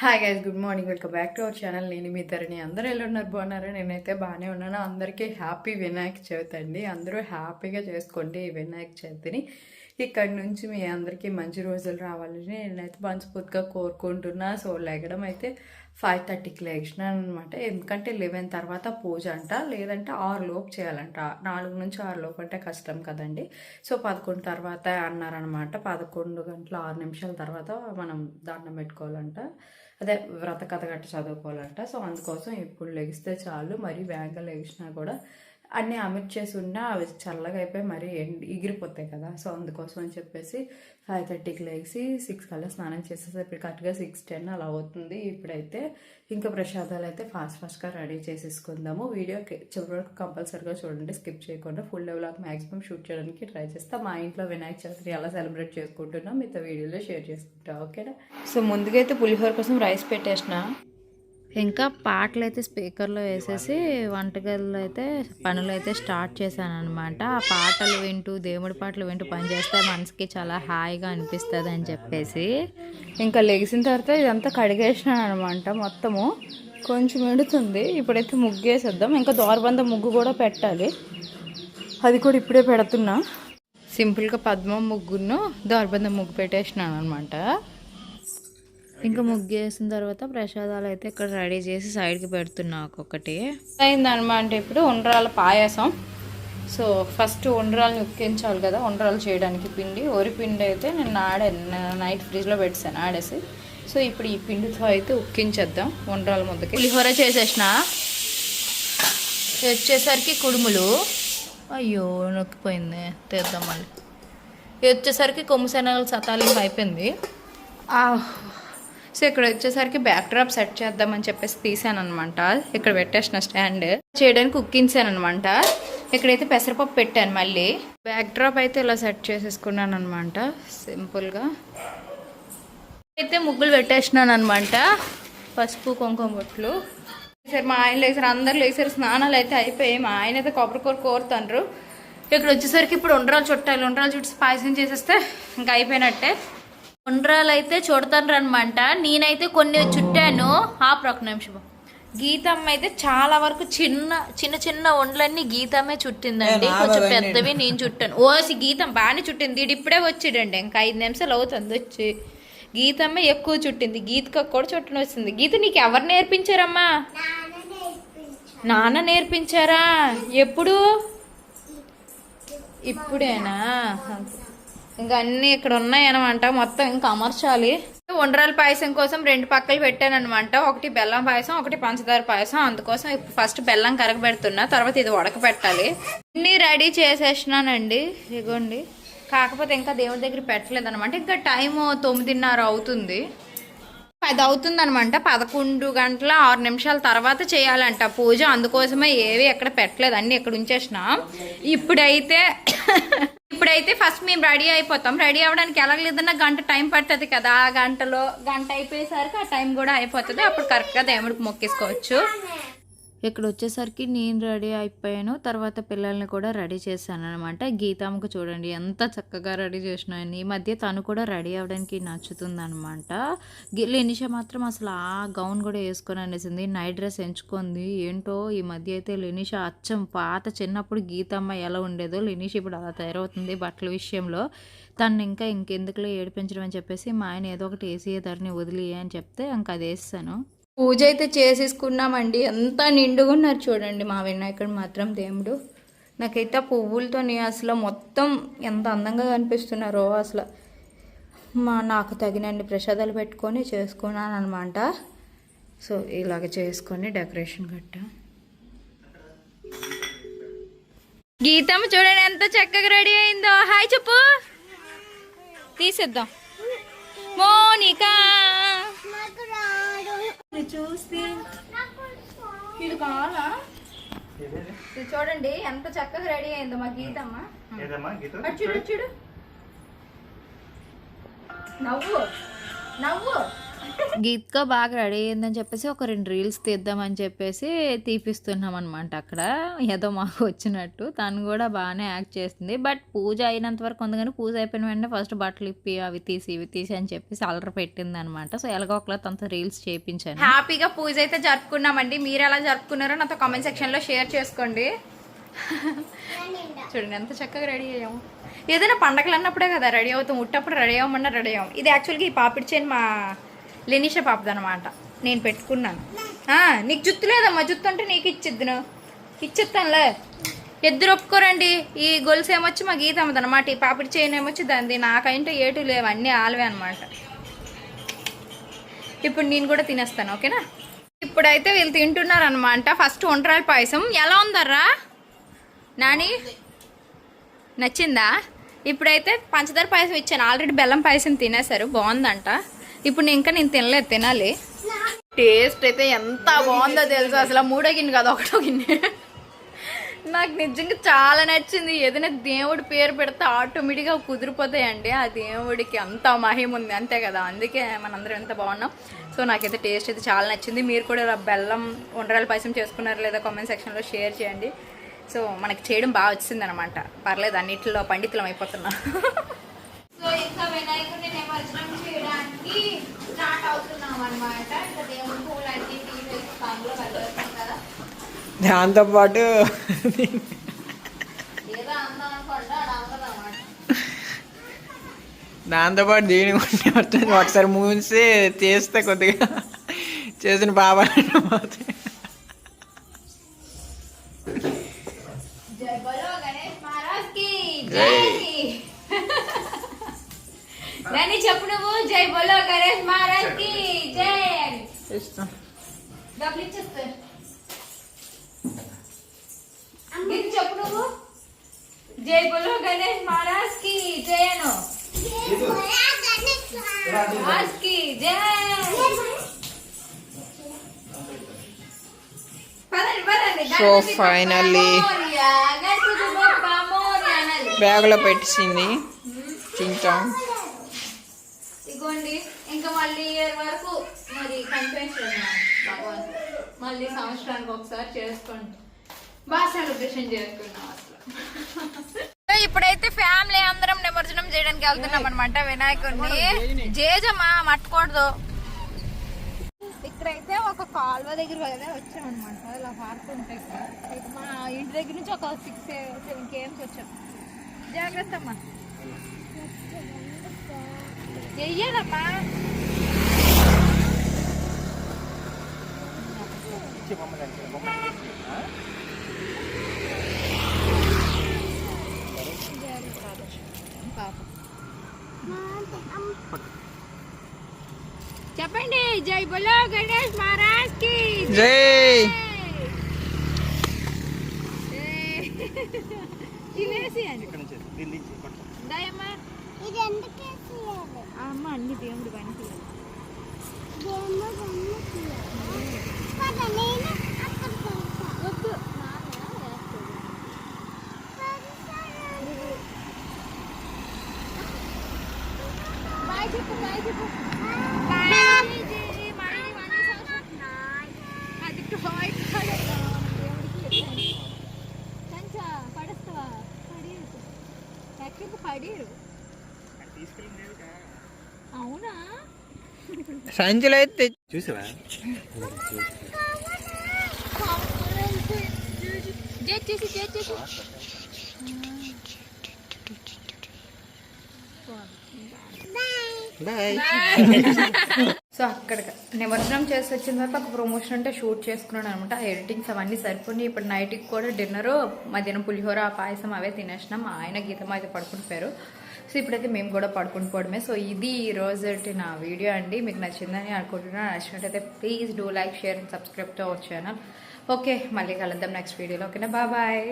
Hi guys good morning welcome back to our channel నేను మీ తరణి అందరూ ఎలా ఉన్నారు? బాగున్నారు? నేనైతే బాగానే ఉన్నాను. అందరికీ హ్యాపీ వినాయక చవితి అండి. అందరూ హ్యాపీగా చేసుకోండి ఈ వినాయక చవితిని. ఇక్కడ నుంచి మీ అందరికీ మంచి రోజులు రావాలని నేనైతే మనస్ఫూర్తిగా కోరుకుంటున్నా. సో లెగడం అయితే ఫైవ్ థర్టీకి లేచినాను అనమాట ఎందుకంటే లెవెన్ తర్వాత పూజ అంట. లేదంటే ఆరు లోపు చేయాలంట. నాలుగు నుంచి ఆరు లోపు అంటే కష్టం కదండి. సో పదకొండు తర్వాత అన్నారనమాట పదకొండు గంటల ఆరు నిమిషాల తర్వాత మనం దండం పెట్టుకోవాలంట. అదే వ్రత కథ గట్ట చదువుకోవాలంట. సో అందుకోసం ఇప్పుడు లెగిస్తే చాలు మరి వేగంగా లెగిసినా కూడా అన్నీ అమర్చేసి చేసి ఉన్నా అవి చల్లగా అయిపోయి మరీ ఎండి ఎగిరిపోతాయి కదా. సో అందుకోసం అని చెప్పేసి ఫైవ్ థర్టీకి లేచి సిక్స్ కల్లా స్నానం చేసేసరికి కరెక్ట్గా సిక్స్ టెన్ అలా అవుతుంది. ఇప్పుడైతే ఇంకా ప్రసాదాలు అయితే ఫాస్ట్ ఫాస్ట్గా రెడీ చేసేసుకుందాము. వీడియో చివరి వరకు కంపల్సరీగా చూడండి. స్కిప్ చేయకుండా ఫుల్ లెవెల్ మ్యాక్సిమం షూట్ చేయడానికి ట్రై చేస్తా. మా ఇంట్లో వినాయక చవితిని ఎలా సెలబ్రేట్ చేసుకుంటున్నాం మిగతా వీడియోలో షేర్ చేసుకుంటా. ఓకేనా? సో ముందుగా అయితే పులిహోర కోసం రైస్ పెట్టేసిన. ఇంకా పాటలు అయితే స్పీకర్లో వేసేసి వంటగదిలో అయితే పనులు అయితే స్టార్ట్ చేశాను అనమాట ఆ పాటలు వింటూ దేవుడి పాటలు వింటూ పని చేస్తే మనసుకి చాలా హాయిగా అనిపిస్తుంది అని చెప్పేసి. ఇంకా లెగిసిన తర్వాత ఇదంతా కడిగేసినాను అనమాట మొత్తము. కొంచెం విడుతుంది. ఇప్పుడైతే ముగ్గేసేద్దాం. ఇంకా దోరబంద ముగ్గు కూడా పెట్టాలి. అది కూడా ఇప్పుడే పెడుతున్నా. సింపుల్గా పద్మం ముగ్గును దోరబంద ముగ్గు పెట్టేసినాను అనమాట ఇంకా ముగ్గు వేసిన తర్వాత ప్రసాదాలు అయితే ఇక్కడ రెడీ చేసి సైడ్కి పెడుతున్నా ఒక్కొక్కటి. అయిందనమాట ఇప్పుడు ఉండ్రాల పాయసం. సో ఫస్ట్ ఉండ్రాలని ఉక్కించాలి కదా ఉండ్రాలు చేయడానికి పిండి. ఒరి పిండి అయితే నేను ఆడే నైట్ ఫ్రిడ్జ్లో పెట్టాను ఆడేసి. సో ఇప్పుడు ఈ పిండితో అయితే ఉక్కించేద్దాం ఉండ్రాల ముద్దకి. పులిహోర చేసేసిన? వచ్చేసరికి కుడుములు. అయ్యో నొక్కిపోయింది. తెద్దాం మళ్ళీ. వచ్చేసరికి కొమ్ము శనగలు సతాలింపు అయిపోయింది. సో ఇక్కడ వచ్చేసరికి బ్యాక్ డ్రాప్ సెట్ చేద్దామని చెప్పేసి తీసాను అనమాట ఇక్కడ పెట్టేసిన స్టాండ్ చేయడానికి కుక్కించాను అనమాట ఇక్కడైతే పెసరపప్పు పెట్టాను మళ్ళీ. బ్యాక్ డ్రాప్ అయితే ఇలా సెట్ చేసేసుకున్నాను అనమాట సింపుల్గా అయితే ముగ్గులు పెట్టేసినాను అనమాట పసుపు కుంకుమ బొట్లు. సరే మా ఆయన లేసారు అందరు లేసారు స్నానాలు అయితే అయిపోయాయి. మా ఆయన అయితే కొబ్బరికూర కోరుతాండ్రు. ఇక్కడ వచ్చేసరికి ఇప్పుడు ఉండరాలు చుట్టాలి ఉండరాలు చుట్టి పాయసం చేసేస్తే ఇంకా అయిపోయినట్టే. ఉండ్రాలు అయితే చూడతాను అనమాట నేనైతే కొన్ని చుట్టాను. ఆపు ఒక నిమిషం. గీతమ్మ అయితే చాలా వరకు చిన్న చిన్న చిన్న వండ్లన్నీ గీతమ్మే చుట్టిందండి. కొంచెం పెద్దవి నేను చుట్టాను. ఓసి గీతం బాగానే చుట్టింది. ఇది ఇప్పుడే వచ్చిడండి. ఇంకా ఐదు నిమిషాలు అవుతుంది వచ్చి. గీతమ్మ ఎక్కువ చుట్టింది. గీతకు కూడా చుట్టన వచ్చింది. గీత నీకు ఎవరు నేర్పించారమ్మా? నాన్న నేర్పించారా? ఎప్పుడు? ఇప్పుడేనా? ఇంకా అన్నీ ఇక్కడ ఉన్నాయన్నమాట. మొత్తం ఇంకా అమర్చాలి. ఉండరాల పాయసం కోసం రెండు పక్కలు పెట్టానమాట ఒకటి బెల్లం పాయసం ఒకటి పంచదార పాయసం. అందుకోసం ఇప్పుడు ఫస్ట్ బెల్లం కరగబెడుతున్నా. తర్వాత ఇది ఉడకబెట్టాలి అన్నీ రెడీ చేసేసినానండి. ఇగోండి కాకపోతే ఇంకా దేవుడి దగ్గర పెట్టలేదు అనమాట ఇంకా టైం తొమ్మిదిన్నర అవుతుంది. పది అవుతుంది అనమాట పదకొండు గంటల ఆరు నిమిషాల తర్వాత చేయాలంట పూజ. అందుకోసమే ఏవి ఎక్కడ పెట్టలేదు. అన్ని ఎక్కడ ఉంచేసిన. ఇప్పుడైతే ఇప్పుడైతే ఫస్ట్ మేము రెడీ అయిపోతాం. రెడీ అవ్వడానికి ఎలాగలేదన్నా గంట టైం పడుతుంది కదా. ఆ గంటలో గంట అయిపోయేసరికి ఆ టైం కూడా అయిపోతుంది. అప్పుడు కరెక్ట్గా దేవుడికి మొక్కేసుకోవచ్చు. ఇక్కడ వచ్చేసరికి నేను రెడీ అయిపోయాను. తర్వాత పిల్లల్ని కూడా రెడీ చేశాను అనమాట గీతమ్మకు చూడండి ఎంత చక్కగా రెడీ చేసినాను ఈ మధ్య తను కూడా రెడీ అవ్వడానికి నచ్చుతుంది అనమాట లెనిష మాత్రం అసలు ఆ గౌన్ కూడా వేసుకొని అనేసింది నైట్ డ్రెస్ ఎంచుకుంది ఏంటో ఈ మధ్య అయితే లెనిష అచ్చం పాత చిన్నప్పుడు గీతమ్మ ఎలా ఉండేదో లెనిష ఇప్పుడు అలా తయారవుతుంది బట్టల విషయంలో. తను ఇంకా ఇంకెందుకులో ఏడిపించడం అని చెప్పేసి మా ఆయన ఏదో ఒకటి వేసి ధరని వదిలి అని చెప్తే ఇంకా అది వేస్తాను పూజ అయితే చేసేసుకున్నామండి. ఎంత నిండుగా ఉన్నారు చూడండి మా వినాయకుడు మాత్రం దేవుడు. నాకైతే ఆ పువ్వులతోని అసలు మొత్తం ఎంత అందంగా కనిపిస్తున్నారో అసలు. మా నాకు తగినన్ని ప్రసాదాలు పెట్టుకొని చేసుకున్నాను అనమాట సో ఇలాగ చేసుకొని డెకరేషన్ కట్ట. గీతమ్మ చూడండి ఎంత చక్కగా రెడీ అయిందో. హాయ్ చెప్పు. తీసేద్దాం. మోనికా. చూసి ఇది కావాలా? ఇది చూడండి ఎంత చక్కగా రెడీ అయిందో మా గీతమ్మ. చూడు చూడు. నవ్వు నవ్వు. గీత్గా బాగా రెడీ అయిందని చెప్పేసి ఒక రెండు రీల్స్ తీద్దామని చెప్పేసి తీపిస్తున్నాం అనమాట అక్కడ. ఏదో మాకు వచ్చినట్టు. తను కూడా బాగానే యాక్ట్ చేస్తుంది. బట్ పూజ అయినంత వరకు ఉంది కానీ పూజ అయిపోయిన వెంటనే ఫస్ట్ బట్టలు ఇప్పి అవి తీసి ఇవి తీసి అని చెప్పేసి అలర పెట్టింది అనమాట సో ఎలాగో ఒకలా తనతో రీల్స్ చేయించాను. హ్యాపీగా పూజ అయితే జరుపుకున్నామండి. మీరు ఎలా జరుపుకున్నారో నాతో కామెంట్ సెక్షన్లో షేర్ చేసుకోండి. చూడండి ఎంత చక్కగా రెడీ అయ్యాము ఏదైనా పండగలు అన్నప్పుడే కదా రెడీ అవుతాం. ఉట్టప్పుడు రెడీ అవ్వమన్నా రెడీ అవ్వం. ఇది యాక్చువల్గా ఈ పాపిడి చైన్ మా లెనిషా పాపదనమాట నేను పెట్టుకున్నాను. నీకు జుత్తు లేదమ్మా జుత్తు అంటే నీకు ఇచ్చిద్దును ఇచ్చిస్తానులే. ఇద్దరు ఒప్పుకోరండి. ఈ గొలుసు ఏమొచ్చి మా గీత అమ్మదనమాట ఈ పాపిడి చేయను ఏమొచ్చి దాన్ని నాకంటే ఏటు లేవు అన్నీ ఆలవే అనమాట ఇప్పుడు నేను కూడా తినేస్తాను ఓకేనా? ఇప్పుడైతే వీళ్ళు తింటున్నారు అనమాట ఫస్ట్ ఒంటరాల పాయసం. ఎలా ఉందర్రా? నాని? నచ్చిందా? ఇప్పుడైతే పంచదార పాయసం ఇచ్చాను. ఆల్రెడీ బెల్లం పాయసం తినేశారు. బాగుందంట. ఇప్పుడు నేను ఇంకా నేను తినలేదు తినాలి. టేస్ట్ అయితే ఎంత బాగుందో తెలుసు? అసలు మూడో గిన్నె కదా ఒకటో గిన్నె. నాకు నిజంగా చాలా నచ్చింది. ఏదైనా దేవుడి పేరు పెడితే ఆటోమేటిక్గా కుదిరిపోతాయండి. ఆ దేవుడికి అంత మహిమ ఉంది అంతే కదా? అందుకే మనందరం ఎంత బాగున్నాం. సో నాకైతే టేస్ట్ అయితే చాలా నచ్చింది. మీరు కూడా బెల్లం ఉండరాల పాయసం చేసుకున్నారు లేదా కామెంట్ సెక్షన్లో షేర్ చేయండి. సో మనకి చేయడం బాగా వచ్చింది అనమాట పర్లేదు అన్నిటిలో పండితులం అయిపోతున్నాను సో ఇంకా వినాయకుడిని నిమజ్జనం చేయడానికి స్టార్ట్ అవుతున్నాం అనమాట ఇంకా దేవుడి పూలు అన్ని తీసేసి వెళ్ళేస్తాం కదా. దాంతోపాటు ఏదో అందం అనుకోండి అది అందదు అనమాట దాంతోపాటు దీని ఉంటే వస్తుంది ఒకసారి మూసి చేస్తే కొద్దిగా చేసిన పాపాలు పోతాయి. జై. చెప్పు నువ్వు. జై బలో గణేష్ మహారాజ్కి. జై. డబ్బులు చెప్పు నువ్వు. జై బలో గణేష్ మహారాజ్కి. జై అను. కి. జై. మోరియా. అనాలి. బ్యాగ్లో పెట్టింది. తింటాం ఇగోండి ఇంకా మళ్ళీ ఇయర్ వరకు మరి కనిపించలేదు భగవాన్ మళ్ళీ సంవత్సరానికి ఒకసారి చేసుకోండి బాగా సెలబ్రేషన్ చేసుకున్నాం అసలు. ఇప్పుడైతే ఫ్యామిలీ అందరం నిమజ్జనం చేయడానికి వెళ్తున్నాం అనమాట వినాయకుడిని. జేజమ్మా మట్టకూడదు. ఇక్కడైతే ఒక కాలువ దగ్గర కదా వచ్చామన్నమాట ఇలా పార్క్ ఉంటాయి మా ఇంటి దగ్గర నుంచి ఒక సిక్స్ సెవెన్ కేఎమ్స్ వచ్చాం. జాగ్రత్త అమ్మా. చెయ్యాలమ్మా చెప్పండి జై బలో గణేష్ మహారాజ్కి జై తినేసి అని దయమ్మా అమ్మ అన్ని దేవుడు పని వద్దు సంచులు అయితే చూసావా సో అక్కడ నిమజ్జనం చేసి వచ్చిన తర్వాత ఒక ప్రమోషన్ అంటే షూట్ చేసుకున్నాను అనమాట. ఎడిటింగ్స్ అవన్నీ సరిపోయి ఇప్పుడు నైట్కి కూడా డిన్నర్ మధ్యాహ్నం పులిహోర పాయసం అవే తినేసినాం. మా ఆయన గీతమ్మ అయితే పడుకుంటుపోయారు సో ఇప్పుడైతే మేము కూడా పడుకుని పోవడమే. సో ఇది ఈ నా వీడియో అండి. మీకు నచ్చిందని అనుకుంటున్నాను నచ్చినట్టయితే please do like share and subscribe to our channel okay మళ్ళీ కలుద్దాం నెక్స్ట్ వీడియోలో. ఓకేనా? బాయ్.